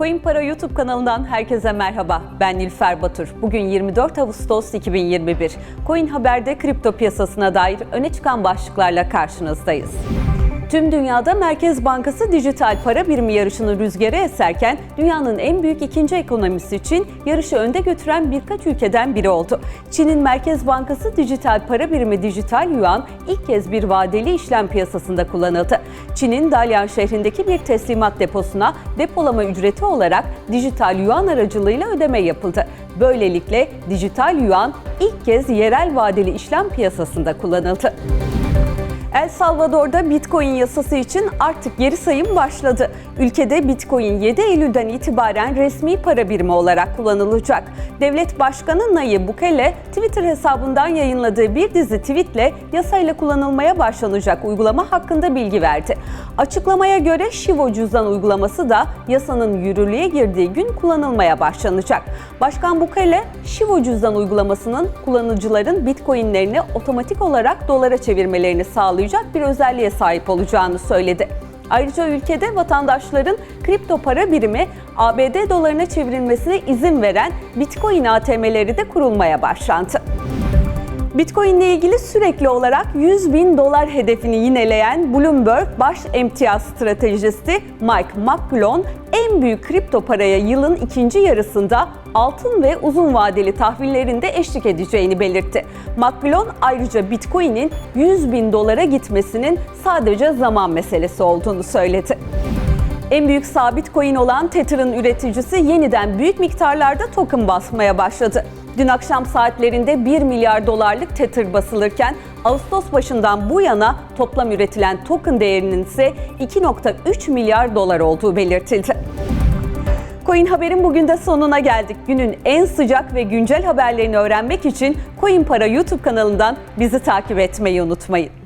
Coin Para YouTube kanalından herkese merhaba. Ben Nilfer Batur. Bugün 24 Ağustos 2021. Coin Haber'de kripto piyasasına dair öne çıkan başlıklarla karşınızdayız. Tüm dünyada Merkez Bankası dijital para birimi yarışının rüzgarı eserken dünyanın en büyük ikinci ekonomisi için yarışı önde götüren birkaç ülkeden biri oldu. Çin'in Merkez Bankası dijital para birimi dijital yuan ilk kez bir vadeli işlem piyasasında kullanıldı. Çin'in Dalian şehrindeki bir teslimat deposuna depolama ücreti olarak dijital yuan aracılığıyla ödeme yapıldı. Böylelikle dijital yuan ilk kez yerel vadeli işlem piyasasında kullanıldı. El Salvador'da Bitcoin yasası için artık geri sayım başladı. Ülkede Bitcoin 7 Eylül'den itibaren resmi para birimi olarak kullanılacak. Devlet Başkanı Nayib Bukele Twitter hesabından yayınladığı bir dizi tweetle yasayla kullanılmaya başlanacak uygulama hakkında bilgi verdi. Açıklamaya göre Shivo cüzdan uygulaması da yasanın yürürlüğe girdiği gün kullanılmaya başlanacak. Başkan Bukele, Shivo cüzdan uygulamasının kullanıcıların Bitcoin'lerini otomatik olarak dolara çevirmelerini sağlayacak bir özelliğe sahip olacağını söyledi. Ayrıca ülkede vatandaşların kripto para birimi ABD dolarına çevrilmesine izin veren Bitcoin ATM'leri de kurulmaya başlandı. Bitcoin ile ilgili sürekli olarak 100 bin dolar hedefini yineleyen Bloomberg baş emtia stratejisti Mike McClone en büyük kripto paraya yılın ikinci yarısında altın ve uzun vadeli tahvillerinde eşlik edeceğini belirtti. McClone ayrıca Bitcoin'in 100 bin dolara gitmesinin sadece zaman meselesi olduğunu söyledi. En büyük sabit coin olan Tether'ın üreticisi yeniden büyük miktarlarda token basmaya başladı. Dün akşam saatlerinde 1 milyar dolarlık Tether basılırken Ağustos başından bu yana toplam üretilen token değerinin ise 2.3 milyar dolar olduğu belirtildi. Coin Haber'in bugün de sonuna geldik. Günün en sıcak ve güncel haberlerini öğrenmek için Coin Para YouTube kanalından bizi takip etmeyi unutmayın.